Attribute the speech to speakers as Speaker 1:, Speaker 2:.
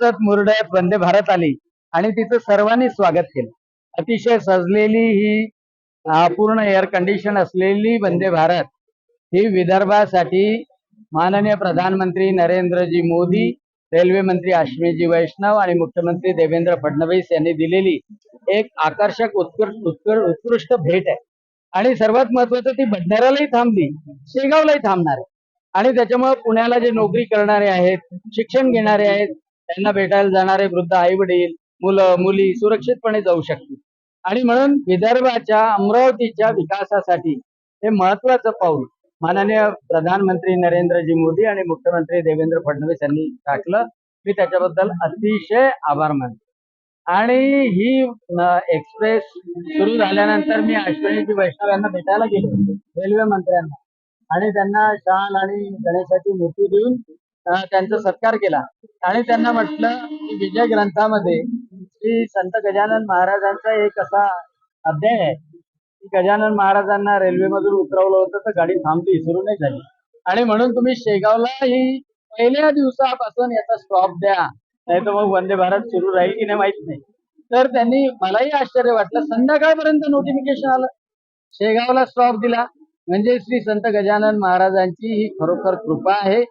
Speaker 1: नाचत मुरडत वंदे भारत आली आणि तिचं सर्वांनी स्वागत केलं. अतिशय सजलेली ही पूर्ण एअर कंडिशन असलेली वंदे भारत ही विदर्भासाठी माननीय प्रधानमंत्री नरेंद्रजी मोदी रेल्वे मंत्री अश्विनीजी वैष्णव आणि मुख्यमंत्री देवेंद्र फडणवीस यांनी दिलेली एक आकर्षक उत्कृष्ट उत्कृ- उत्कृष्ट भेट आहे. आणि सर्वात महत्वाचं ती भंडाऱ्यालाही थांबली शेगावलाही थांबणार आहे. आणि त्याच्यामुळे पुण्याला जे नोकरी करणारे आहेत शिक्षण घेणारे आहेत त्यांना भेटायला जाणारे वृद्ध आई वडील मुलं मुली सुरक्षितपणे जाऊ शकतील. आणि म्हणून विदर्भाच्या अमरावतीच्या विकासासाठी हे महत्वाचं पाऊल माननीय प्रधानमंत्री नरेंद्रजी मोदी आणि मुख्यमंत्री देवेंद्र फडणवीस यांनी टाकलं. मी त्याच्याबद्दल अतिशय आभार मानतो. आणि ही एक्सप्रेस सुरू झाल्यानंतर मी अश्विनीजी वैष्णव यांना भेटायला गेलो. रेल्वे मंत्र्यांना. आणि त्यांना शाल आणि गणेशाची मूर्ती देऊन त्यांचा सत्कार केला. आणि त्यांना म्हटलं की विजय ग्रंथामध्ये श्री संत गजानन महाराजांचा एक असा अध्याय आहे. की गजानन महाराजांना रेल्वेमधून उतरवलं होतं तर गाडी थांबली सुरू नाही झाली. आणि म्हणून तुम्ही शेगावला ही पहिल्या दिवसापासून याचा स्टॉप द्या. नाही तर मग वंदे भारत सुरू राहील की नाही माहीत नाही. तर त्यांनी मलाही आश्चर्य वाटलं. संध्याकाळपर्यंत नोटिफिकेशन आलं. शेगावला स्टॉप दिला. म्हणजे श्री संत गजानन महाराजांची ही खरोखर कृपा आहे.